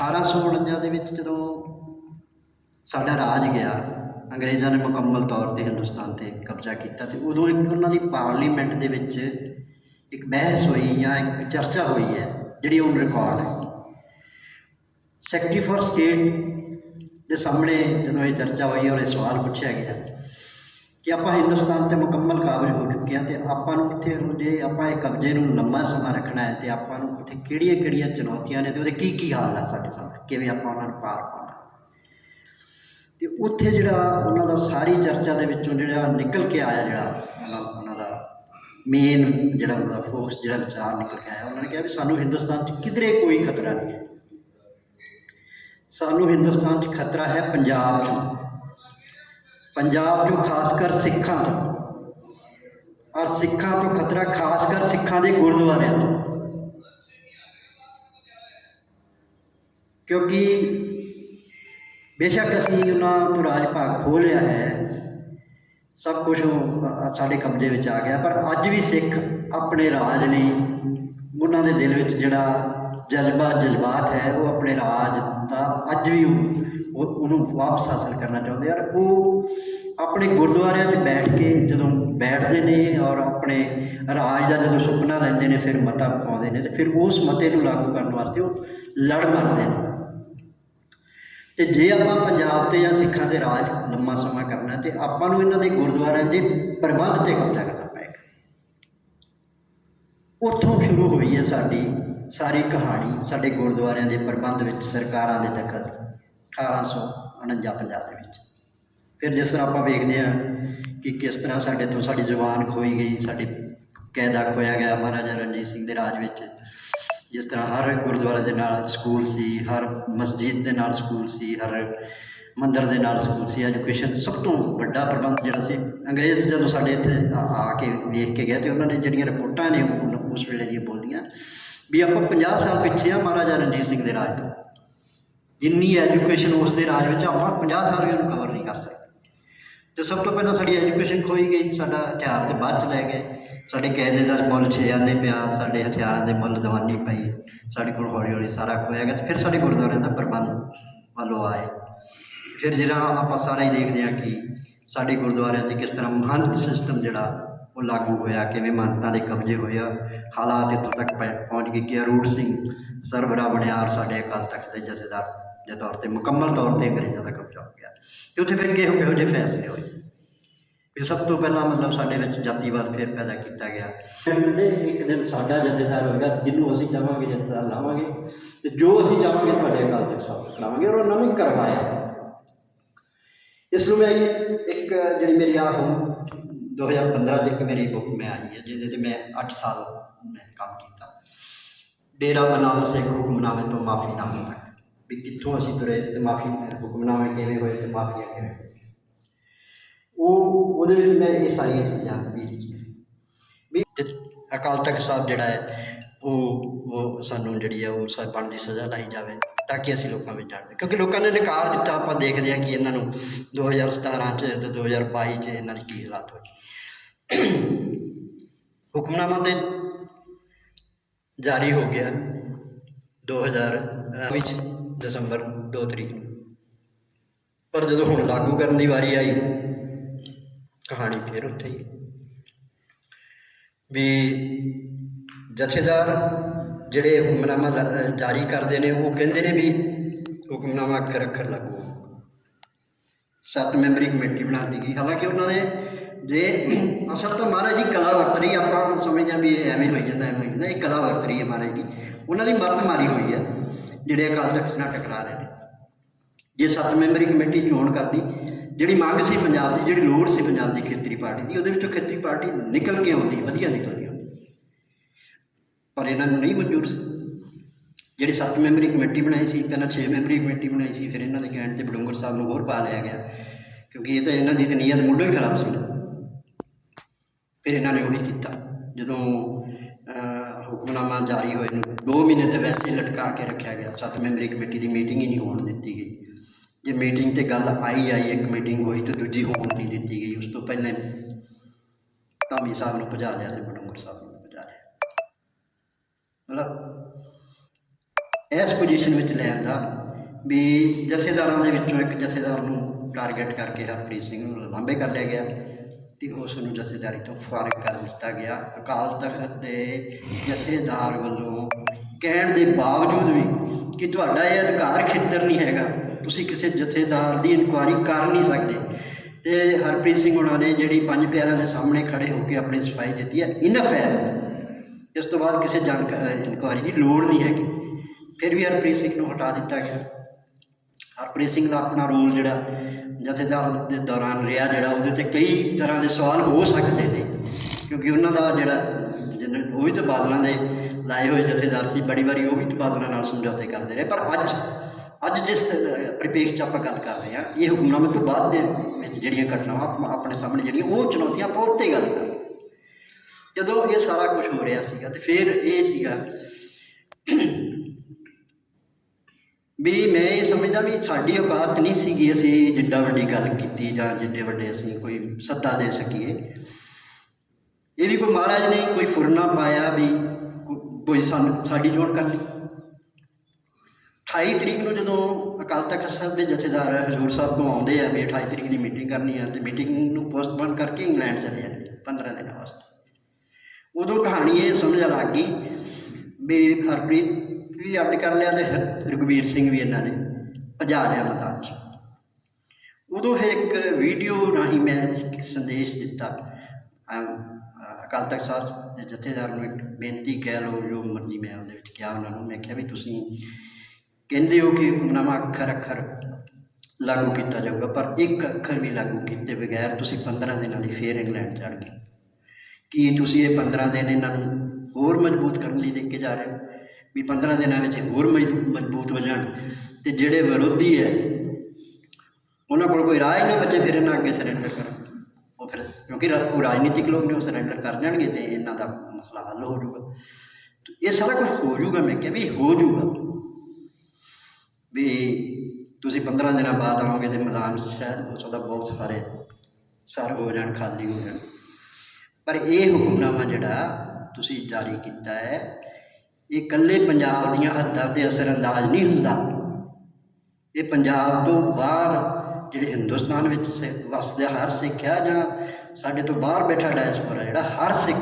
1849 ਦੇ ਵਿੱਚ ਜਦੋਂ ਸਾਡਾ ਰਾਜ ਗਿਆ, ਅੰਗਰੇਜ਼ਾਂ ਨੇ ਮੁਕੰਮਲ ਤੌਰ ਤੇ ਹਿੰਦੁਸਤਾਨ ਤੇ ਕਬਜ਼ਾ ਕੀਤਾ ਤੇ ਉਦੋਂ ਇੱਕ ਉਹਨਾਂ ਦੀ ਪਾਰਲੀਮੈਂਟ ਦੇ ਵਿੱਚ ਇੱਕ ਬਹਿਸ ਹੋਈ ਜਾਂ ਇੱਕ ਚਰਚਾ ਹੋਈ ਹੈ, ਜਿਹੜੀ ਉਹ ਰਿਕਾਰਡ ਹੈ। ਸੈਕਟਰੀ ਫॉर ਸਟੇਟ ਦੇ ਸਾਹਮਣੇ ਜਦੋਂ ਇਹ ਚਰਚਾ ਹੋਈ ਔਰ ਇਹ ਸਵਾਲ ਪੁੱਛਿਆ ਗਿਆ ਕਿ ਆਪਾਂ ਹਿੰਦੁਸਤਾਨ ਤੇ ਮੁਕੰਮਲ ਕਾਬਜ ਹੋ ਚੁੱਕੇ ਹਾਂ ਤੇ ਆਪਾਂ ਨੂੰ ਇੱਥੇ ਹੁਣ ਜੇ ਆਪਾਂ ਇਹ ਕਬਜ਼ੇ ਨੂੰ ਲੰਮਾ ਸਮਾਂ ਰੱਖਣਾ ਹੈ ਤੇ ਆਪਾਂ ਨੂੰ ਉੱਥੇ ਕਿਹੜੀਆਂ ਕਿਹੜੀਆਂ ਚੁਣੌਤੀਆਂ ਨੇ ਤੇ ਉਹਦੇ ਕੀ ਕੀ ਹਾਲ ਹੈ ਸਾਡੇ ਸਾਹਮਣੇ? ਕਿਵੇਂ ਆਪਾਂ ਉਹਨਾਂ ਨੂੰ ਪਾਰ ਪਾਉਣਾ? ਤੇ ਉੱਥੇ ਜਿਹੜਾ ਉਹਨਾਂ ਦਾ ਸਾਰੀ ਚਰਚਾ ਦੇ ਵਿੱਚੋਂ ਜਿਹੜਾ ਨਿਕਲ ਕੇ ਆਇਆ ਜਿਹੜਾ, ਮਤਲਬ ਉਹਨਾਂ ਦਾ ਮੇਨ ਜਿਹੜਾ ਉਹਨਾਂ ਦਾ ਫੋਕਸ ਜਿਹੜਾ ਵਿਚਾਰ ਨਿਕਲ ਕੇ ਆਇਆ, ਉਹਨਾਂ ਨੇ ਕਿਹਾ ਵੀ ਸਾਨੂੰ ਹਿੰਦੁਸਤਾਨ 'ਚ ਕਿਧਰੇ ਕੋਈ ਖਤਰਾ ਨਹੀਂ। ਹੈ ਸਾਨੂੰ ਹਿੰਦੁਸਤਾਨ 'ਚ ਖਤਰਾ ਹੈ ਪੰਜਾਬ 'ਚ। ਪੰਜਾਬ 'ਚੋਂ ਖਾਸ ਕਰ ਸਿੱਖਾਂ ਤੋਂ। ਔਰ ਸਿੱਖਾਂ ਤੋਂ ਖਤਰਾ ਖਾਸ ਕਰ ਸਿੱਖਾਂ ਦੇ ਗੁਰਦੁਆਰਿਆਂ ਤੋਂ। ਕਿਉਂਕਿ ਬੇਸ਼ੱਕ ਅਸੀਂ ਉਹਨਾਂ ਤੋਂ ਰਾਜ ਭਾਗ ਖੋਹ ਲਿਆ ਹੈ। ਸਭ ਕੁਝ ਸਾਡੇ ਕਬਜ਼ੇ ਵਿੱਚ ਆ ਗਿਆ। ਪਰ ਅੱਜ ਵੀ ਸਿੱਖ ਆਪਣੇ ਰਾਜ ਲਈ, ਉਹਨਾਂ ਦੇ ਦਿਲ ਵਿੱਚ ਜਿਹੜਾ ਜਜ਼ਬਾ ਜਜ਼ਬਾਤ ਹੈ, ਉਹ ਆਪਣੇ ਰਾਜ ਦਾ ਅੱਜ ਵੀ ਉਹਨੂੰ ਵਾਪਸ ਹਾਸਲ ਕਰਨਾ ਚਾਹੁੰਦੇ ਆ। ਉਹ ਆਪਣੇ ਗੁਰਦੁਆਰਿਆਂ 'ਚ ਬੈਠ ਕੇ ਜਦੋਂ ਬੈਠਦੇ ਨੇ ਔਰ ਆਪਣੇ ਰਾਜ ਦਾ ਜਦੋਂ ਸੁਪਨਾ ਲੈਂਦੇ ਨੇ, ਫਿਰ ਮਤਾ ਪਾਉਂਦੇ ਨੇ ਤੇ ਫਿਰ ਉਸ ਮਤੇ ਨੂੰ ਲਾਗੂ ਕਰਨ ਵਾਸਤੇ ਉਹ ਲੜ ਮਰਦੇ ਨੇ। ਤੇ ਜੇ ਆਪਾਂ ਪੰਜਾਬ ਤੇ ਜਾਂ ਸਿੱਖਾਂ ਦੇ ਰਾਜ ਲੰਮਾ ਸਮਾਂ ਕਰਨਾ ਹੈ ਤੇ ਆਪਾਂ ਨੂੰ ਇਹਨਾਂ ਦੇ ਗੁਰਦੁਆਰਿਆਂ ਦੇ ਪ੍ਰਬੰਧ ਤੇ ਕਬਜ਼ਾ ਕਰਨਾ ਪਏਗਾ। ਉੱਥੋਂ ਸ਼ੁਰੂ ਹੋਈ ਹੈ ਸਾਡੀ ਸਾਰੀ ਕਹਾਣੀ, ਸਾਡੇ ਗੁਰਦੁਆਰਿਆਂ ਦੇ ਪ੍ਰਬੰਧ ਵਿੱਚ ਸਰਕਾਰਾਂ ਦੇ ਦਖਲ। 1849 ਪੰਜਾਬ ਦੇ ਵਿੱਚ। ਫਿਰ ਜਿਸ ਤਰ੍ਹਾਂ ਆਪਾਂ ਵੇਖਦੇ ਹਾਂ ਕਿ ਕਿਸ ਤਰ੍ਹਾਂ ਸਾਡੇ ਤੋਂ ਸਾਡੀ ਜ਼ੁਬਾਨ ਖੋਈ ਗਈ, ਸਾਡੀ ਕਾਇਦਾ ਖੋਇਆ ਗਿਆ ਮਹਾਰਾਜਾ ਰਣਜੀਤ ਸਿੰਘ ਦੇ ਰਾਜ ਵਿੱਚ। ਜਿਸ ਤਰ੍ਹਾਂ ਹਰ ਗੁਰਦੁਆਰੇ ਦੇ ਨਾਲ ਸਕੂਲ ਸੀ, ਹਰ ਮਸਜਿਦ ਦੇ ਨਾਲ ਸਕੂਲ ਸੀ, ਹਰ ਮੰਦਰ ਦੇ ਨਾਲ ਸਕੂਲ ਸੀ। ਐਜੂਕੇਸ਼ਨ ਸਭ ਤੋਂ ਵੱਡਾ ਪ੍ਰਬੰਧ ਜਿਹੜਾ ਸੀ, ਅੰਗਰੇਜ਼ ਜਦੋਂ ਸਾਡੇ ਇੱਥੇ ਆ ਕੇ ਵੇਖ ਕੇ ਗਏ ਤੇ ਉਹਨਾਂ ਨੇ ਜਿਹੜੀਆਂ ਰਿਪੋਰਟਾਂ ਨੇ, ਉਹ ਉਸ ਵੇਲੇ ਦੀਆਂ ਬੋਲਦੀਆਂ ਵੀ ਆਪਾਂ 50 ਸਾਲ ਪਿੱਛੇ ਆ ਮਹਾਰਾਜਾ ਰਣਜੀਤ ਸਿੰਘ ਦੇ ਰਾਜ ਤੋਂ। ਜਿੰਨੀ ਐਜੂਕੇਸ਼ਨ ਉਸ ਦੇ ਰਾਜ ਵਿੱਚ ਆ, ਆਪਾਂ 50 ਸਾਲ ਵੀ ਉਹਨੂੰ ਕਵਰ ਨਹੀਂ ਕਰ ਸਕਦੇ। ਤੇ ਸਭ ਤੋਂ ਪਹਿਲਾਂ ਸਾਡੀ ਐਜੂਕੇਸ਼ਨ ਖੋਈ ਗਈ ਸਾਡਾ ਹਥਿਆਰ ਤੇ ਬਾਅਦ ਚ ਲੈ ਗਏ। ਸਾਡੇ ਕਾਇਦੇ ਦਾ ਮੁੱਲ ਛੇ ਪਿਆ ਸਾਡੇ ਹਥਿਆਰਾਂ ਦੇ ਮੁੱਲ ਦਵਾਨੀ ਪਈ ਸਾਡੇ ਕੋਲ ਹੌਲੀ ਹੌਲੀ ਸਾਰਾ ਖੋਇਆ ਗਿਆ ਤੇ ਫਿਰ ਸਾਡੇ ਗੁਰਦੁਆਰਿਆਂ ਦਾ ਪ੍ਰਬੰਧ ਵੱਲੋਂ ਆਏ ਫਿਰ ਜਿਹੜਾ ਆਪਾਂ ਸਾਰਾ ਹੀ ਦੇਖਦੇ ਹਾਂ ਕਿ ਸਾਡੇ ਗੁਰਦੁਆਰਿਆਂ 'ਚ ਕਿਸ ਤਰ੍ਹਾਂ ਮਹੰਤ ਸਿਸਟਮ ਜਿਹੜਾ ਉਹ ਲਾਗੂ ਹੋਇਆ, ਕਿਵੇਂ ਮਹੰਤਾਂ ਦੇ ਕਬਜ਼ੇ ਹੋਇਆ ਹਾਲਾਤ ਇੱਥੋਂ ਤੱਕ ਪਹੁੰ- ਪਹੁੰਚ ਗਏ ਕਿ ਅਰੂੜ ਸਿੰਘ ਸਰਬਰਾ ਬਣਿਆ ਔਰ ਸਾਡੇ ਅਕਾਲ ਤਖਤ ਦੇ ਜਥੇਦਾਰ ਦੇ ਤੌਰ ਤੇ, ਮੁਕੰਮਲ ਤੌਰ ਤੇ ਅੰਗਰੇਜ਼ਾਂ ਦਾ ਕਬਜ਼ਾ ਹੋ ਗਿਆ। ਤੇ ਉੱਥੇ ਫਿਰ ਕਿਹੋ ਕਿਹੋ ਜਿਹੇ ਫੈਸਲੇ ਹੋਏ? ਵੀ ਸਭ ਤੋਂ ਪਹਿਲਾਂ ਮਤਲਬ ਸਾਡੇ ਵਿੱਚ ਜਾਤੀਵਾਦ ਫਿਰ ਪੈਦਾ ਕੀਤਾ ਗਿਆ। ਕਹਿੰਦੇ ਇੱਕ ਦਿਨ ਸਾਡਾ ਜਥੇਦਾਰ ਹੋਏਗਾ, ਜਿਹਨੂੰ ਅਸੀਂ ਚਾਹਾਂਗੇ ਜਥੇਦਾਰ ਲਾਵਾਂਗੇ, ਤੇ ਜੋ ਅਸੀਂ ਚਾਹਾਂਗੇ ਤੁਹਾਡੇ ਅਕਾਲ ਤਖਤ ਸਾਹਿਬ ਤੱਕ ਲਾਵਾਂਗੇ ਔਰ ਉਹਨਾਂ ਨੇ ਕਰਵਾਇਆ। ਇਸ ਨੂੰ ਮੈਂ ਇੱਕ ਜਿਹੜੀ ਮੇਰੀ ਆ ਹੁਣ 2015 ਚ ਇੱਕ ਮੇਰੀ ਬੁੱਕ ਮੈਂ ਆਈ ਹੈ, ਜਿਹਦੇ ਤੇ ਮੈਂ 8 ਸਾਲ ਮੈਂ ਕੰਮ ਕੀਤਾ। ਡੇਰਾ ਬਨਾਮ ਸਿੱਖ ਹੁਕਮਨਾਮੇ ਤੋਂ ਮਾਫ਼ੀ ਮਾਫੀਨਾਮੇ ਤੱਕ ਵੀ ਕਿੱਥੋਂ ਅਸੀਂ ਤੁਰੇ ਤੇ ਮਾਫੀ ਹੁਕਮਨਾਮੇ ਕਿਵੇਂ ਹੋਏ ਤੇ ਮਾਫੀਆਂ ਕਿਵੇਂ ਹੋਈਆਂ ਉਹ, ਉਹਦੇ ਵਿੱਚ ਮੈਂ ਇਹ ਸਾਰੀਆਂ ਚੀਜ਼ਾਂ ਵੀ ਲਿਖੀਆਂ। ਵੀ ਅਕਾਲ ਤਖਤ ਸਾਹਿਬ ਜਿਹੜਾ ਹੈ, ਉਹ ਉਹ ਸਾਨੂੰ ਜਿਹੜੀ ਹੈ ਉਹ ਸਾ ਦੀ ਸਜ਼ਾ ਲਾਈ ਜਾਵੇ। ਤਾਂ ਕਿ ਅਸੀਂ ਲੋਕਾਂ ਵਿੱਚ ਜਾਣਦੇ ਕਿਉਂਕਿ ਲੋਕਾਂ ਨੇ ਨਕਾਰ ਦਿੱਤਾ, ਆਪਾਂ ਦੇਖਦੇ ਹਾਂ ਕਿ ਇਹਨਾਂ ਨੂੰ 2017 ਚ ਤੇ 2022 ਚ ਇਹਨਾਂ ਦੀ ਕੀ ਹਾਲਾਤ ਹੋਈ ਹੁਕਮਨਾਮਾ ਤੇ ਜਾਰੀ ਹੋ ਗਿਆ 2000 ਵਿੱਚ ਦਸੰਬਰ 2 ਤਰੀਕ ਨੂੰ। ਪਰ ਜਦੋਂ ਹੁਣ ਲਾਗੂ ਕਰਨ ਦੀ ਵਾਰੀ ਆਈ, ਕਹਾਣੀ ਫੇਰ ਉੱਥੇ ਹੀ। ਵੀ ਜਥੇਦਾਰ ਜਿਹੜੇ ਹੁਕਮਨਾਮਾ ਜਾਰੀ ਕਰਦੇ ਨੇ, ਉਹ ਕਹਿੰਦੇ ਨੇ ਵੀ ਹੁਕਮਨਾਮਾ ਅੱਖਰ ਅੱਖਰ ਲਾਗੂ। ਸੱਤ ਮੈਂਬਰੀ ਕਮੇਟੀ ਬਣਾ ਦਿੱਤੀ ਹਾਲਾਂਕਿ ਉਹਨਾਂ ਨੇ ਜੇ ਅਸਲ ਤਾਂ ਮਹਾਰਾਜ ਦੀ ਕਲਾ ਵਰਤ ਰਹੀ ਆਪਾਂ ਆਪਾਂ ਸਮਝਦੇ ਹਾਂ ਵੀ ਇਹ ਐਵੇਂ ਹੋਈ ਜਾਂਦਾ, ਐਵੇਂ ਹੋਈ ਜਾਂਦਾ, ਇਹ ਕਲਾ ਵਰਤ ਰਹੀ ਹੈ ਮਹਾਰਾਜ ਦੀ ਉਹਨਾਂ ਦੀ ਮਰਤ ਮਾਰੀ ਹੋਈ ਹੈ ਜਿਹੜੇ ਅਕਾਲ ਤਖਤ ਨਾਲ ਟਕਰਾ ਰਹੇ ਨੇ। ਜੇ ਸੱਤ ਮੈਂਬਰੀ ਕਮੇਟੀ ਚੋਣ ਕਰਦੀ, ਜਿਹੜੀ ਮੰਗ ਸੀ ਪੰਜਾਬ ਦੀ, ਜਿਹੜੀ ਲੋੜ ਸੀ ਪੰਜਾਬ ਦੀ ਖੇਤਰੀ ਪਾਰਟੀ ਦੀ, ਉਹਦੇ ਵਿੱਚੋਂ ਖੇਤਰੀ ਪਾਰਟੀ ਨਿਕਲ ਕੇ ਆਉਂਦੀ, ਵਧੀਆ ਨਿਕਲਦੀ। ਆਉਂਦੀ ਪਰ ਇਹਨਾਂ ਨੂੰ ਨਹੀਂ ਮਨਜ਼ੂਰ ਸੀ। ਜਿਹੜੀ ਸੱਤ ਮੈਂਬਰੀ ਕਮੇਟੀ ਬਣਾਈ ਸੀ, ਪਹਿਲਾਂ 6 ਮੈਂਬਰੀ ਕਮੇਟੀ ਬਣਾਈ ਸੀ, ਫਿਰ ਇਹਨਾਂ ਦੇ ਕਹਿਣ ਤੇ ਬਡੂੰਗਰ ਸਾਹਿਬ ਨੂੰ ਹੋਰ ਪਾ ਲਿਆ ਗਿਆ, ਕਿਉਂਕਿ ਇਹ ਤਾਂ ਇਹਨਾਂ ਦੀ ਤਾਂ ਨੀਅਤ ਮੁੱਢੋਂ ਹੀ ਖਰਾਬ ਸੀ ਨਾ। ਫਿਰ ਇਹਨਾਂ ਨੇ ਉਹ ਵੀ ਕੀਤਾ। ਜਦੋਂ ਹੁਕਮਨਾਮਾ ਜਾਰੀ ਹੋਏ ਨੂੰ 2 ਮਹੀਨੇ ਤੇ ਵੈਸੇ ਹੀ ਲਟਕਾ ਕੇ ਰੱਖਿਆ ਗਿਆ, ਸੱਤ ਮੈਂਬਰੀ ਕਮੇਟੀ ਦੀ ਮੀਟਿੰਗ ਹੀ ਨਹੀਂ ਹੋਣ ਦਿੱਤੀ ਗਈ। ਜੇ ਮੀਟਿੰਗ ਤੇ ਗੱਲ ਆਈ ਆਈ ਇੱਕ ਮੀਟਿੰਗ ਹੋਈ ਤੇ ਦੂਜੀ ਹੋਣ ਨਹੀਂ ਦਿੱਤੀ ਗਈ, ਉਸ ਤੋਂ ਪਹਿਲਾਂ ਧਾਮੀ ਸਾਹਿਬ ਨੂੰ ਭਜਾ ਲਿਆ ਤੇ ਬਡੂੰਗਰ ਸਾਹਿਬ ਨੂੰ। ਮਤਲਬ ਇਸ ਪੋਜੀਸ਼ਨ ਵਿੱਚ ਲੈ ਦਾ ਵੀ ਜਥੇਦਾਰਾਂ ਦੇ ਵਿੱਚੋਂ ਇੱਕ ਜਥੇਦਾਰ ਨੂੰ ਟਾਰਗੇਟ ਕਰਕੇ ਹਰਪ੍ਰੀਤ ਸਿੰਘ ਨੂੰ ਲਾਂਬੇ ਕਰ ਲਿਆ ਗਿਆ ਤੇ ਉਸ ਨੂੰ ਜਥੇਦਾਰੀ ਤੋਂ ਫਾਰਗ ਕਰ ਦਿੱਤਾ ਗਿਆ। ਅਕਾਲ ਤਖਤ ਦੇ ਜਥੇਦਾਰ ਵੱਲੋਂ ਕਹਿਣ ਦੇ ਬਾਵਜੂਦ ਵੀ ਕਿ ਤੁਹਾਡਾ ਇਹ ਅਧਿਕਾਰ ਖੇਤਰ ਨਹੀਂ ਹੈਗਾ, ਤੁਸੀਂ ਕਿਸੇ ਜਥੇਦਾਰ ਦੀ ਇਨਕੁਆਇਰੀ ਕਰ ਨਹੀਂ ਸਕਦੇ। ਤੇ ਹਰਪ੍ਰੀਤ ਸਿੰਘ ਉਹਨਾਂ ਨੇ ਜਿਹੜੀ ਪੰਜ ਪਿਆਰਿਆਂ ਦੇ ਸਾਹਮਣੇ ਖੜੇ ਹੋ ਕੇ ਆਪਣੀ ਸਫ਼ਾਈ ਦਿੱਤੀ ਹੈ। ਇਨਫ ਹੈ। ਇਸ ਤੋਂ ਬਾਅਦ ਕਿਸੇ ਜਾਣਕਾਰੀ ਇਨਕੁਆਇਰੀ ਦੀ ਲੋੜ ਨਹੀਂ ਹੈਗੀ। ਫਿਰ ਵੀ ਹਰਪ੍ਰੀਤ ਸਿੰਘ ਨੂੰ ਹਟਾ ਦਿੱਤਾ ਗਿਆ। ਹਰਪ੍ਰੀਤ ਸਿੰਘ ਦਾ ਆਪਣਾ ਰੋਲ ਜਿਹੜਾ ਜਥੇਦਾਰ ਦੇ ਦੌਰਾਨ ਰਿਹਾ ਜਿਹੜਾ ਉਹਦੇ ਤੇ ਕਈ ਤਰ੍ਹਾਂ ਦੇ ਸਵਾਲ ਹੋ ਸਕਦੇ ਨੇ ਕਿਉਂਕਿ ਉਹਨਾਂ ਦਾ ਜਿਹੜਾ ਜਿਹਨੇ- ਉਹ ਵੀ ਤਾਂ ਬਾਦਲਾਂ ਦੇ ਲਾਏ ਹੋਏ ਜਥੇਦਾਰ ਸੀ ਬੜੀ ਵਾਰੀ ਉਹ ਵੀ ਤਾਂ ਬਾਦਲਾਂ ਨਾਲ ਸਮਝੌਤੇ ਕਰਦੇ ਰਹੇ। ਪਰ ਅੱਜ ਅੱਜ ਜਿਸ ਅਹ, ਪਰਿਪੇਖ 'ਚ ਆਪਾਂ ਗੱਲ ਕਰ ਰਹੇ ਹਾਂ ਇਹ ਹੁਕਮਨਾਮੇ ਤੋਂ ਬਾਅਦ ਦੇ ਵਿੱਚ ਜਿਹੜੀਆਂ ਘਟਨਾਵਾਂ ਆਪਣੇ ਸਾਹਮਣੇ ਜਿਹੜੀਆਂ ਉਹ ਚੁਣੌਤੀਆਂ ਆਪਾਂ ਉੱਤੇ ਗੱਲ ਕਰ ਜਦੋਂ ਇਹ ਸਾਰਾ ਕੁਝ ਹੋ ਰਿਹਾ ਸੀਗਾ ਤੇ ਫਿਰ ਇਹ ਸੀਗਾ ਵੀ ਮੈਂ ਇਹ ਸਮਝਦਾ ਵੀ ਸਾਡੀ ਔਕਾਤ ਨਹੀਂ ਸੀਗੀ ਅਸੀਂ ਜਿੱਡਾ ਵੱਡੀ ਗੱਲ ਕੀਤੀ ਜਾਂ ਜਿੱਡੇ ਵੱਡੇ ਅਸੀਂ ਕੋਈ ਸੱਦਾ ਦੇ ਸਕੀਏ। ਇਹ ਵੀ ਕੋਈ ਮਹਾਰਾਜ ਨੇ ਕੋਈ ਫੁਰਨਾ ਪਾਇਆ ਵੀ ਕੋਈ ਸਾਨੂੰ, ਸਾਡੀ ਚੋਣ ਕਰ ਲਈ 28 ਤਰੀਕ ਨੂੰ ਜਦੋਂ ਅਕਾਲ ਤਖਤ ਸਾਹਿਬ ਦੇ ਜਥੇਦਾਰ ਹਜ਼ੂਰ ਸਾਹਿਬ ਤੋਂ ਆਉਂਦੇ ਆ ਵੀ 28 ਤਰੀਕ ਦੀ ਮੀਟਿੰਗ ਕਰਨੀ ਆ ਤੇ ਮੀਟਿੰਗ ਨੂੰ ਪੋਸਟਪੋਨ ਕਰਕੇ ਇੰਗਲੈਂਡ ਚਲੇ ਜਾਂਦੇ 15 ਦਿਨਾਂ ਵਾਸਤੇ। ਉਦੋਂ ਕਹਾਣੀ ਇਹ ਸਮਝ ਲੱਗ ਗਈ ਵੀ ਹਰਪ੍ਰੀਤ ਵੀ ਅੱਡ ਕਰ ਲਿਆ ਤੇ ਹਰ- ਰਘੁਵੀਰ ਸਿੰਘ ਵੀ ਇਹਨਾਂ ਨੇ ਭਜਾ ਲਿਆ ਮੈਦਾਨ 'ਚ। ਉਦੋਂ ਫਿਰ ਇੱਕ ਵੀਡੀਓ ਰਾਹੀਂ ਮੈਂ ਇੱਕ ਸੰਦੇਸ਼ ਦਿੱਤਾ। ਅਕਾਲ ਤਖਤ ਸਾਹਿਬ ਦੇ ਜਥੇਦਾਰ ਨੂੰ ਇੱਕ ਬੇਨਤੀ ਕਹਿ ਲਓ, ਜੋ ਮਰਜ਼ੀ ਮੈਂ ਉਹਦੇ ਵਿੱਚ ਕਿਹਾ ਉਹਨਾਂ ਨੂੰ। ਮੈਂ ਕਿਹਾ ਵੀ ਤੁਸੀਂ ਕਹਿੰਦੇ ਹੋ ਕਿ ਹੁਕਮਨਾਮਾ ਅੱਖਰ ਅੱਖਰ ਲਾਗੂ ਕੀਤਾ ਜਾਊਗਾ, ਪਰ ਇੱਕ ਅੱਖਰ ਵੀ ਲਾਗੂ ਕੀਤੇ ਬਗੈਰ ਤੁਸੀਂ 15 ਦਿਨਾਂ ਲਈ ਫੇਰ ਇੰਗਲੈਂਡ ਚੜ ਗਏ। ਕਿ ਤੁਸੀਂ ਇਹ 15 ਦਿਨ ਇਹਨਾਂ ਨੂੰ ਹੋਰ ਮਜ਼ਬੂਤ ਕਰਨ ਲਈ ਦੇ ਕੇ ਜਾ ਰਹੇ ਹੋ? ਵੀ 15 ਦਿਨਾਂ ਵਿੱਚ ਹੋਰ ਮਜ਼ਬੂ- ਮਜ਼ਬੂਤ ਹੋ ਜਾਣ। ਤੇ ਜਿਹੜੇ ਵਿਰੋਧੀ ਹੈ, ਉਹਨਾਂ ਕੋਲ ਕੋਈ ਰਾਹ ਹੀ ਨਾ ਬਚੇ, ਫਿਰ ਇਹਨਾਂ ਅੱਗੇ ਸਰੈਂਡਰ ਕਰਨ। ਉਹ ਫਿਰ, ਕਿਉਂਕਿ ਰਾ- ਉਹ ਰਾਜਨੀਤਿਕ ਲੋਕ ਨੇ ਉਹ ਸਰੈਂਡਰ ਕਰ ਜਾਣਗੇ ਤੇ ਇਹਨਾਂ ਦਾ ਮਸਲਾ ਹੱਲ ਹੋ ਜਾਊਗਾ। ਇਹ ਸਾਰਾ ਕੁਝ ਹੋ ਜਾਊਗਾ, ਮੈਂ ਕਿਹਾ ਵੀ ਹੋ ਜਾਊਗਾ। ਵੀ ਤੁਸੀਂ 15 ਦਿਨਾਂ ਬਾਅਦ ਆਓਗੇ ਤੇ ਮੈਦਾਨ 'ਚ ਸ਼ਾਇਦ ਹੋ ਸਕਦਾ ਬਹੁਤ ਸਾਰੇ ਸਰ ਹੋ ਜਾਣ, ਖਾਲੀ ਹੋ ਜਾਣ। ਪਰ ਇਹ ਹੁਕਮਨਾਮਾ ਜਿਹੜਾ ਤੁਸੀਂ ਜਾਰੀ ਕੀਤਾ ਹੈ ਇਹ ਇਕੱਲੇ ਪੰਜਾਬ ਦੀਆਂ ਹੱਦਾਂ ਤੇ ਅਸਰ ਅੰਦਾਜ਼ ਨਹੀਂ ਹੁੰਦਾ। ਇਹ ਪੰਜਾਬ ਤੋਂ ਬਾਹਰ ਜਿਹੜੇ ਹਿੰਦੁਸਤਾਨ ਵਿੱਚ ਸਿ- ਵਸਦੇ ਹਰ ਸਿੱਖ ਆ ਜਾਂ ਸਾਡੇ ਤੋਂ ਬਾਹਰ ਬੈਠਾ ਡਾਇਸਪੋਰਾ ਜਿਹੜਾ ਹਰ ਸਿੱਖ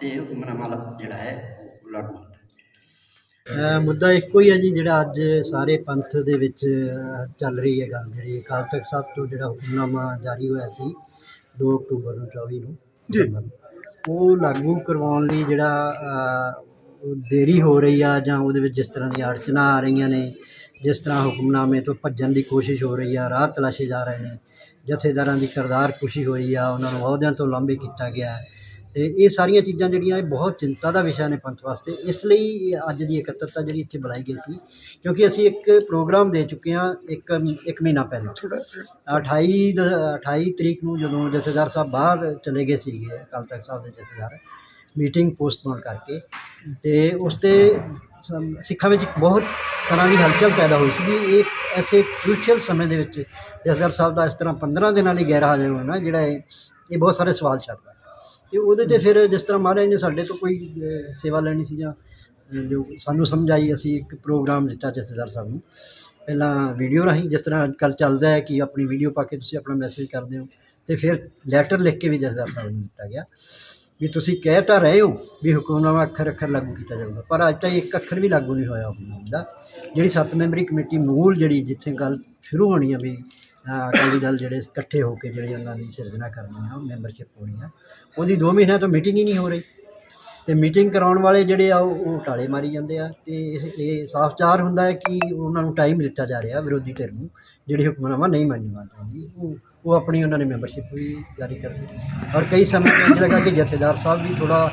ਤੇ ਹੁਕਮਨਾਮਾ ਜਿਹੜਾ ਹੈ ਉਹ ਲਾਗੂ ਹੁੰਦਾ ਮੁੱਦਾ ਇੱਕੋ ਹੀ ਹੈ ਜੀ ਜਿਹੜਾ ਅੱਜ ਸਾਰੇ ਪੰਥ ਦੇ ਵਿੱਚ ਚੱਲ ਰਹੀ ਹੈ ਗੱਲ ਜਿਹੜੀ। ਅਕਾਲ ਤਖਤ ਸਾਹਿਬ ਤੋਂ ਜਿਹੜਾ ਹੁਕਮਨਾਮਾ ਜਾਰੀ ਹੋਇਆ ਸੀ 2 ਅਕਤੂਬਰ ਨੂੰ 24 ਨੂੰ। ਜੀ। ਉਹ ਲਾਗੂ ਕਰਵਾਉਣ ਲਈ ਜਿਹੜਾ ਦੇਰੀ ਹੋ ਰਹੀ ਆ ਜਾਂ ਉਹਦੇ ਵਿੱਚ ਜਿਸ ਤਰ੍ਹਾਂ ਦੀਆਂ ਅੜਚਨਾਂ ਆ ਰਹੀਆਂ ਨੇ, ਜਿਸ ਤਰ੍ਹਾਂ ਹੁਕਮਨਾਮੇ ਤੋਂ ਭੱਜਣ ਦੀ ਕੋਸ਼ਿਸ਼ ਹੋ ਰਹੀ ਆ, ਰਾਹ ਤਲਾਸ਼ੇ ਜਾ ਰਹੇ ਨੇ, ਜਥੇਦਾਰਾਂ ਦੀ ਕਿਰਦਾਰ ਖੁਸ਼ੀ ਹੋਈ ਆ, ਉਹਨਾਂ ਨੂੰ ਅਹੁਦਿਆਂ ਤੋਂ ਲਾਂਭੇ ਕੀਤਾ ਗਿਆ। ਤੇ ਇਹ ਸਾਰੀਆਂ ਚੀਜ਼ਾਂ ਜਿਹੜੀਆਂ ਇਹ ਬਹੁਤ ਚਿੰਤਾ ਦਾ ਵਿਸ਼ਾ ਨੇ ਪੰਥ ਵਾਸਤੇ। ਇਸ ਲਈ ਅੱਜ ਦੀ ਇਕੱਤਰਤਾ ਜਿਹੜੀ ਇੱਥੇ ਬੁਲਾਈ ਗਈ ਸੀ ਕਿਉਂਕਿ ਅਸੀਂ ਇੱਕ ਪ੍ਰੋਗਰਾਮ ਦੇ ਚੁੱਕੇ ਹਾਂ ਇੱਕ ਇੱਕ ਮਹੀਨਾ ਪਹਿਲਾਂ। 28 ਦ- 28 ਤਰੀਕ ਨੂੰ ਜਦੋਂ ਜਥੇਦਾਰ ਸਾਹਿਬ ਬਾਹਰ ਚਲੇ ਗਏ ਸੀਗੇ ਅਕਾਲ ਤਖਤ ਸਾਹਿਬ ਦੇ ਜਥੇਦਾਰ ਮੀਟਿੰਗ ਪੋਸਟਪੋਨ ਕਰਕੇ ਤੇ ਉਸ ਤੇ ਸਿੱਖਾਂ ਵਿੱਚ ਬਹੁਤ ਤਰ੍ਹਾਂ ਦੀ ਹਲਚਲ ਪੈਦਾ ਹੋਈ ਸੀ ਵੀ ਇਹ ਐਸੇ ਕ੍ਰੂਸ਼ੀਅਲ ਸਮੇਂ ਦੇ ਵਿੱਚ ਜਥੇਦਾਰ ਸਾਹਿਬ ਦਾ ਇਸ ਤਰ੍ਹਾਂ 15 ਦਿਨਾਂ ਲਈ ਗੈਰ ਹਾਜ਼ਰ ਹੋਣਾ ਜਿਹੜਾ ਇਹ ਬਹੁਤ ਸਾਰੇ ਸਵਾਲ ਛੱਡਦਾ। ਤੇ ਉਹਦੇ ਤੇ ਫਿਰ ਜਿਸ ਤਰ੍ਹਾਂ ਮਹਾਰਾਜ ਨੇ ਸਾਡੇ ਤੋਂ ਕੋਈ ਅਹ, ਸੇਵਾ ਲੈਣੀ ਸੀ ਜਾਂ ਜੋ ਸਾਨੂੰ ਸਮਝ ਆਈ ਅਸੀਂ ਇੱਕ ਪ੍ਰੋਗਰਾਮ ਦਿੱਤਾ ਜਥੇਦਾਰ ਸਾਹਿਬ ਨੂੰ। ਪਹਿਲਾਂ ਵੀਡੀਓ ਰਾਹੀਂ ਜਿਸ ਤਰ੍ਹਾਂ ਅੱਜ ਕੱਲ੍ਹ ਚੱਲਦਾ ਹੈ ਕਿ ਆਪਣੀ ਵੀਡੀਓ ਪਾ ਕੇ ਤੁਸੀਂ ਆਪਣਾ ਮੈਸੇਜ ਕਰਦੇ ਹੋ ਤੇ ਫਿਰ ਲੈਟਰ ਲਿਖ ਕੇ ਵੀ ਜਥੇਦਾਰ ਸਾਹਿਬ ਨੂੰ ਦਿੱਤਾ ਗਿਆ। ਵੀ ਤੁਸੀਂ ਕਹਿ ਤਾਂ ਰਹੇ ਹੋ ਵੀ ਹੁਕਮਨਾਮਾ ਅੱਖਰ ਅੱਖਰ ਲਾਗੂ ਕੀਤਾ ਜਾਊਗਾ ਪਰ ਅੱਜ ਤਾਈਂ ਇੱਕ ਅੱਖਰ ਵੀ ਲਾਗੂ ਨਹੀਂ ਹੋਇਆ ਹੁਕਮਨਾਮੇ ਦਾ। ਜਿਹੜੀ ਸੱਤ ਮੈਂਬਰੀ ਕਮੇਟੀ ਮੂਲ ਜਿਹੜੀ ਜਿੱਥੇ ਗੱਲ ਸ਼ੁਰੂ ਹੋਣੀ ਆ ਵੀ ਅਕਾਲੀ ਦਲ ਜਿਹੜੇ ਇਕੱਠੇ ਹੋ ਕੇ ਜਿਹੜੇ ਉਹਨਾਂ ਦੀ ਸਿਰਜਣਾ ਕਰਨੀ ਆ ਮੈਂਬਰਸ਼ਿਪ ਹੋਣੀ ਆ। ਉਹਦੀ 2 ਮਹੀਨਿਆਂ ਤੋਂ ਮੀਟਿੰਗ ਹੀ ਨਹੀਂ ਹੋ ਰਹੀ। ਤੇ ਮੀਟਿੰਗ ਕਰਾਉਣ ਵਾਲੇ ਜਿਹੜੇ ਆ, ਉਹ ਉਹ ਟਾਲੇ ਮਾਰੀ ਜਾਂਦੇ ਆ। ਤੇ ਇਹ ਸਾਫ਼ ਚਾਰ ਹੁੰਦਾ ਹੈ ਕਿ ਉਹਨਾਂ ਨੂੰ ਟਾਈਮ ਦਿੱਤਾ ਜਾ ਰਿਹਾ ਵਿਰੋਧੀ ਧਿਰ ਨੂੰ, ਜਿਹੜੀ ਹੁਕਮਨਾਮਾ ਨਹੀਂ ਮੰਨਣਾ ਚਾਹੁੰਦੀ ਉਹ ਉਹ ਆਪਣੀ ਉਹਨਾਂ ਨੇ ਮੈਂਬਰਸ਼ਿਪ ਵੀ ਜਾਰੀ ਕਰ ਦਿੱਤੀ। ਔਰ ਕਈ ਸਮੇਂ ਤੋਂ ਇੰਝ ਲੱਗਾ ਕਿ ਜਥੇਦਾਰ ਸਾਹਿਬ ਵੀ ਥੋੜਾ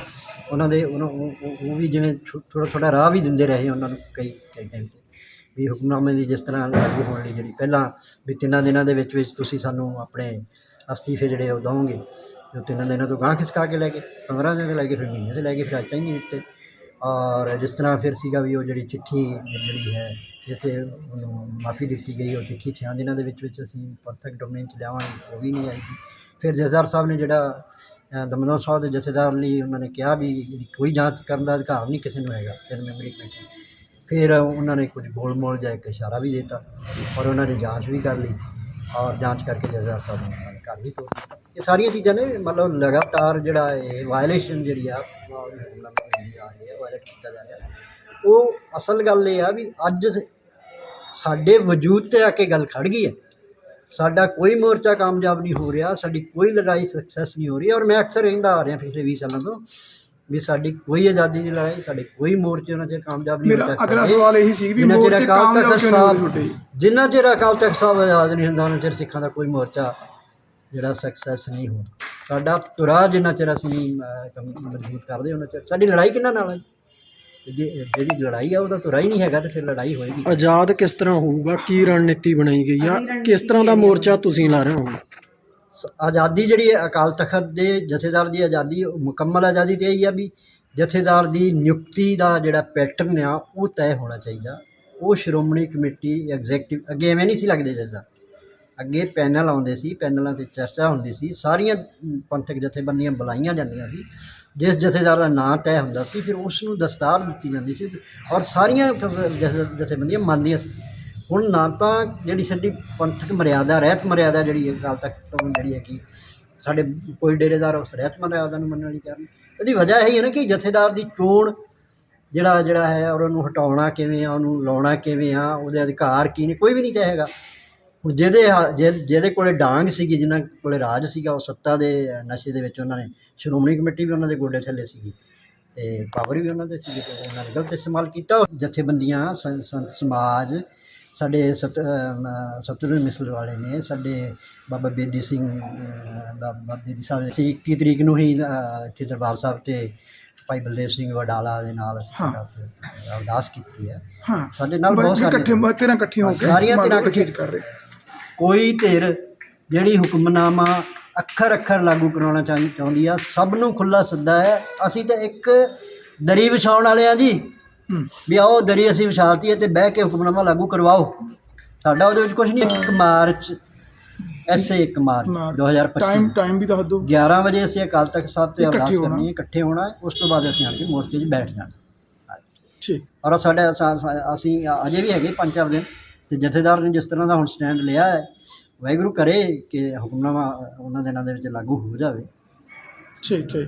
ਉਹਨਾਂ ਦੇ ਉਹਨਾਂ ਉਹ ਉਹ- ਵੀ ਜਿਵੇਂ ਥੋੜਾ ਥੋੜਾ ਰਾਹ ਵੀ ਦਿੰਦੇ ਰਹੇ ਉਹਨਾਂ ਨੂੰ ਕਈ ਕਈ ਟਾਈਮ ਤੇ। ਵੀ ਹੁਕਮਨਾਮੇ ਦੀ ਜਿਸ ਤਰ੍ਹਾਂ ਲਾਗੂ ਹੋਣ ਲਈ ਜਿਹੜੀ ਪਹਿਲਾਂ ਵੀ ਤਿੰਨਾਂ ਦਿਨਾਂ ਦੇ ਵਿੱਚ ਵਿੱਚ ਤੁਸੀਂ ਸਾਨੂੰ ਆਪਣੇ ਅਸਤੀਫੇ ਜਿਹੜੇ ਉਹ ਦਵੋਗੇ। ਜੋ ਤਿੰਨਾਂ ਦਿਨਾਂ ਤੋਂ ਗਾਂਹ ਖਿਸਕਾ ਕੇ ਲੈ ਗਏ 15 ਦਿਨ ਤੇ ਲੈ ਕੇ ਫਿਰ ਮਹੀਨੇ ਤੇ ਲੈ ਕੇ ਫਿਰ ਅੱਜ ਤਾਈਂ ਨਹੀਂ ਦਿੱਤੇ। ਔਰ ਜਿਸ ਤਰ੍ਹਾਂ ਫਿਰ ਸੀਗਾ ਵੀ ਉਹ ਜਿਹੜੀ ਚਿੱਠੀ ਜਿਹੜੀ ਹੈ ਜਿੱਥੇ ਉਹਨੂੰ ਮਾਫੀ ਦਿੱਤੀ ਗਈ ਉਹ ਚਿੱਠੀ ਛਿਆਂ ਦਿਨਾਂ ਦੇ ਵਿੱਚ ਵਿੱਚ ਅਸੀਂ ਪਰਫੈਕਟ ਡੋਮੇਨ ਚ ਲਿਆਵਾਂਗੇ ਉਹ ਵੀ ਨਹੀਂ ਆਈ ਫਿਰ ਜਥੇਦਾਰ ਸਾਹਿਬ ਨੇ ਜਿਹੜਾ ਅ, ਸਾਹਿਬ ਦੇ ਜਥੇਦਾਰ ਲਈ ਉਹਨਾਂ ਨੇ ਕਿਹਾ ਵੀ ਕੋਈ ਜਾਂਚ ਕਰਨ ਦਾ ਅਧਿਕਾਰ ਨਹੀਂ ਕਿਸੇ ਨੂੰ ਹੈਗਾ ਤਿੰਨ ਮੈਂਬਰੀ ਕਮੇਟੀ ਫਿਰ ਉਹਨਾਂ ਨੇ ਕੁਝ ਗੋਲ ਮੋਲ ਜਿਹਾ ਇੱਕ ਇਸ਼ਾਰਾ ਵੀ ਦਿੱਤਾ ਔਰ ਉਹਨਾਂ ਨੇ ਜਾਂਚ ਵੀ ਕਰ ਲਈ ਔਰ ਜਾਂਚ ਕਰਕੇ ਜਜ਼ਾ ਸਾਹਿਬ ਨੂੰ ਉਹਨਾਂ ਨੇ ਘਰ ਵੀ ਤੋਰ ਇਹ ਸਾਰੀਆਂ ਚੀਜ਼ਾਂ ਨੇ ਮਤਲਬ ਲਗਾਤਾਰ ਜਿਹੜਾ ਇਹ ਵਾਇਲੇਸ਼ਨ ਜਿਹੜੀ ਆ, ਉਹ ਆ ਵਾਇਲੇਟ ਕੀਤਾ ਜਾ ਰਿਹਾ ਉਹ ਅਸਲ ਗੱਲ ਇਹ ਆ ਵੀ ਅੱਜ ਸਾਡੇ ਵਜੂਦ ਤੇ ਆ ਕੇ ਗੱਲ ਖੜ ਗਈ ਹੈ। ਸਾਡਾ ਕੋਈ ਮੋਰਚਾ ਕਾਮਯਾਬ ਨਹੀਂ ਹੋ ਰਿਹਾ, ਸਾਡੀ ਕੋਈ ਲੜਾਈ ਸਕਸੈਸ ਨਹੀਂ ਹੋ ਰਹੀ ਔਰ ਮੈਂ ਅਕਸਰ ਕਹਿੰਦਾ ਆ ਰਿਹਾ ਪਿਛਲੇ 20 ਸਾਲਾਂ ਤੋਂ। ਵੀ ਸਾਡੀ ਕੋਈ ਆਜ਼ਾਦੀ ਦੀ ਲੜਾਈ ਸਾਡੇ ਕੋਈ ਮੋਰਚੇ ਉਹਨਾਂ 'ਚ ਕਾਮਯਾਬ ਨਹੀਂ ਮੇਰਾ ਹੋ ਅਗਲਾ। ਸਵਾਲ ਇਹੀ ਸੀ ਵੀ ਜਿੰਨਾ ਚਿਰ ਮੋਰਚੇ ਅਕਾਲ ਕਾਮਯਾਬ ਤਖਤ ਕਿਉਂ ਨਹੀਂ ਸਾਹਿਬ ਜਿੰਨਾ ਚਿਰ ਅਕਾਲ ਤਖਤ ਸਾਹਿਬ ਆਜ਼ਾਦ ਨਹੀਂ ਹੁੰਦਾ ਉਹਨਾਂ ਚਿਰ ਸਿੱਖਾਂ ਦਾ ਕੋਈ ਮੋਰਚਾ ਜਿਹੜਾ ਸਕਸੈਸ ਨਹੀਂ ਹੋਣਾ। ਸਾਡਾ ਤੁਰਾ ਜਿੰਨਾ ਚਿਰ ਅਸੀਂ ਅਹ, ਕੰਮ ਮਜ਼ਬੂਤ ਕਰਦੇ ਉਹਨਾਂ ਚਿਰ ਸਾਡੀ ਲੜਾਈ ਕਿੰਨਾ ਨਾਲ ਹੈ ਤੇ ਜੇ- ਜਿਹੜੀ ਲੜਾਈ ਆ ਉਹਦਾ ਤੁਰਾ ਹੀ ਨਹੀਂ ਹੈਗਾ ਤੇ ਫਿਰ ਲੜਾਈ ਹੋਏਗੀ। ਆਜ਼ਾਦ ਕਿਸ ਤਰ੍ਹਾਂ ਹੋਊਗਾ? ਕੀ ਰਣਨੀਤੀ ਬਣਾਈ ਗਈ ਆ? ਕਿਸ ਤਰ੍ਹਾਂ ਦਾ ਮੋਰਚਾ ਤੁਸੀਂ ਲਾ ਰਹੇ ਹੋ? ਆਜ਼ਾਦੀ ਜਿਹੜੀ ਹੈ ਅਕਾਲ ਤਖਤ ਦੇ ਜਥੇਦਾਰ ਦੀ ਆਜ਼ਾਦੀ, ਉਹ ਮੁਕੰਮਲ ਆਜ਼ਾਦੀ ਤੇ ਹੀ ਆ ਵੀ ਜਥੇਦਾਰ ਦੀ ਨਿਯੁਕਤੀ ਦਾ ਜਿਹੜਾ ਪੈਟਰਨ ਆ, ਉਹ ਤੈਅ ਹੋਣਾ ਚਾਹੀਦਾ। ਉਹ ਸ਼੍ਰੋਮਣੀ ਕਮੇਟੀ ਐਗਜ਼ੈਕਟਿਵ ਅੱਗੇ ਐਵੇਂ ਨਹੀਂ ਸੀ ਲੱਗਦੇ ਜਿੱਦਾਂ ਅੱਗੇ ਪੈਨਲ ਆਉਂਦੇ ਸੀ, ਪੈਨਲਾਂ ਤੇ ਚਰਚਾ ਹੁੰਦੀ ਸੀ, ਸਾਰੀਆਂ ਪੰਥਕ ਜਥੇਬੰਦੀਆਂ ਬੁਲਾਈਆਂ ਜਾਂਦੀਆਂ ਸੀ, ਜਿਸ ਜਥੇਦਾਰ ਦਾ ਨਾਂ ਤੈਅ ਹੁੰਦਾ ਸੀ, ਫਿਰ ਉਸ ਨੂੰ ਦਸਤਾਰ ਦਿੱਤੀ ਜਾਂਦੀ ਸੀ ਔਰ ਸਾਰੀਆਂ ਜਥੇਬੰਦੀਆਂ ਮੰਨਦੀਆਂ ਸੀ। ਹੁਣ ਨਾ ਤਾਂ ਜਿਹੜੀ ਸਾਡੀ ਪੰਥਕ ਮਰਿਆਦਾ, ਰਹਿਤ ਮਰਿਆਦਾ ਜਿਹੜੀ ਹੈ ਅਕਾਲ ਤਖਤ ਤੋਂ ਜਿਹੜੀ ਹੈ ਕਿ ਸਾਡੇ ਕੋਈ ਡੇਰੇਦਾਰ ਉਸ ਰਹਿਤ ਮਰਿਆਦਾ ਨੂੰ ਮੰਨਣ ਲਈ ਕਰਨ। ਇਹਦੀ ਵਜ੍ਹਾ ਇਹ ਹੈ ਨਾ ਕਿ ਜਥੇਦਾਰ ਦੀ ਚੋਣ ਜਿਹੜਾ ਜਿਹੜਾ ਹੈ, ਔਰ ਉਹਨੂੰ ਹਟਾਉਣਾ ਕਿਵੇਂ ਆ, ਉਹਨੂੰ ਲਾਉਣਾ ਕਿਵੇਂ ਆ, ਉਹਦੇ ਅਧਿਕਾਰ ਕੀ ਨੇ, ਕੋਈ ਵੀ ਨਹੀਂ ਚਾਹੇਗਾ। ਹੁਣ ਜਿਹਦੇ ਹਾ- ਜਿਹ- ਜਿਹਦੇ ਕੋਲੇ ਡਾਂਗ ਸੀਗੀ, ਜਿਨ੍ਹਾਂ ਕੋਲੇ ਰਾਜ ਸੀਗਾ, ਉਹ ਸੱਤਾ ਦੇ ਨਸ਼ੇ ਦੇ ਵਿੱਚ ਉਹਨਾਂ ਨੇ, ਸ਼੍ਰੋਮਣੀ ਕਮੇਟੀ ਵੀ ਉਹਨਾਂ ਦੇ ਗੋਡੇ ਥੱਲੇ ਸੀਗੀ ਤੇ ਪਾਵਰ ਵੀ ਉਹਨਾਂ ਦੇ ਸੀਗੇ ਉਹਨਾਂ ਨੇ ਗਲਤ ਇਸਤੇਮਾਲ ਕੀਤਾ। ਜਥੇਬੰਦੀਆਂ, ਸੰ- ਸੰਤ, ਸਮਾਜ ਸਾਡੇ ਸਤ ਸਤਿਗੁਰੂ ਮਿਸਲ ਵਾਲੇ ਨੇ ਸਾਡੇ ਬਾਬਾ ਬੇਦੀ ਸਿੰਘ ਬਾਬਾ ਬੇਦੀ ਸਾਹਿਬ ਅਸੀਂ 21 ਤਰੀਕ ਨੂੰ ਹੀ ਇੱਥੇ ਦਰਬਾਰ ਸਾਹਿਬ ਤੇ ਭਾਈ ਬਲਦੇਵ ਸਿੰਘ ਵਡਾਲਾ ਦੇ ਨਾਲ ਅਸੀਂ ਅਰਦਾਸ ਕੀਤੀ ਹੈ। ਸਾਡੇ ਨਾਲ ਬਹੁਤ ਸਾਰੇ ਇਕੱਠੇ ਤੇਰਾਂ ਇਕੱਠੀਆਂ ਹੋ ਕੇ ਸਾਰੀਆਂ ਕੋਈ ਚੀਜ਼ ਕਰ ਰਹੇ। ਕੋਈ ਧਿਰ ਜਿਹੜੀ ਹੁਕਮਨਾਮਾ ਅੱਖਰ ਅੱਖਰ ਲਾਗੂ ਕਰਾਉਣਾ ਚਾਹੀ- ਚਾਹੁੰਦੀ ਆ ਸਭ ਨੂੰ ਖੁੱਲਾ ਸੱਦਾ ਹੈ। ਅਸੀਂ ਤਾਂ ਇੱਕ ਦਰੀ ਵਿਛਾਉਣ ਵਾਲੇ ਆ ਜੀ। ਵੀ ਆਓ ਦਰੀ ਅਸੀਂ ਵਿਛਾਲਤੀ ਹੈ ਤੇ ਬਹਿ ਕੇ ਹੁਕਮਨਾਮਾ ਲਾਗੂ ਕਰਵਾਓ। ਸਾਡਾ ਉਹਦੇ ਵਿੱਚ ਕੁਝ ਨਹੀਂ 1 ਮਾਰਚ ਐਸੇ 1 ਮਾਰਚ 2025 ਟਾਈਮ ਟਾਈਮ ਵੀ ਦੱਸ ਦਿਓ। 11 ਵਜੇ ਅਸੀਂ ਅਕਾਲ ਤਖਤ ਸਾਹਿਬ ਤੇ ਅਰਦਾਸ। ਕਰਨੀ ਹੈ ਇਕੱਠੇ ਹੋਣਾ। ਉਸ ਤੋਂ ਬਾਅਦ ਅਸੀਂ ਆਣ ਕੇ ਮੋਰਚੇ 'ਚ ਬੈਠ ਜਾਣਾ। ਠੀਕ। ਔਰ ਸਾਡੇ ਅਸੀਂ ਅਜੇ ਵੀ ਹੈਗੇ ਪੰਜ ਚਾਰ ਦਿਨ ਤੇ ਜਥੇਦਾਰ ਨੇ ਜਿਸ ਤਰ੍ਹਾਂ ਦਾ ਹੁਣ ਸਟੈਂਡ ਲਿਆ ਹੈ ਵਾਹਿਗੁਰੂ ਕਰੇ ਕਿ ਹੁਕਮਨਾਮਾ ਉਹਨਾਂ ਦਿਨਾਂ ਦੇ ਵਿੱਚ ਲਾਗੂ ਹੋ ਜਾਵੇ। ਠੀਕ ਹੈ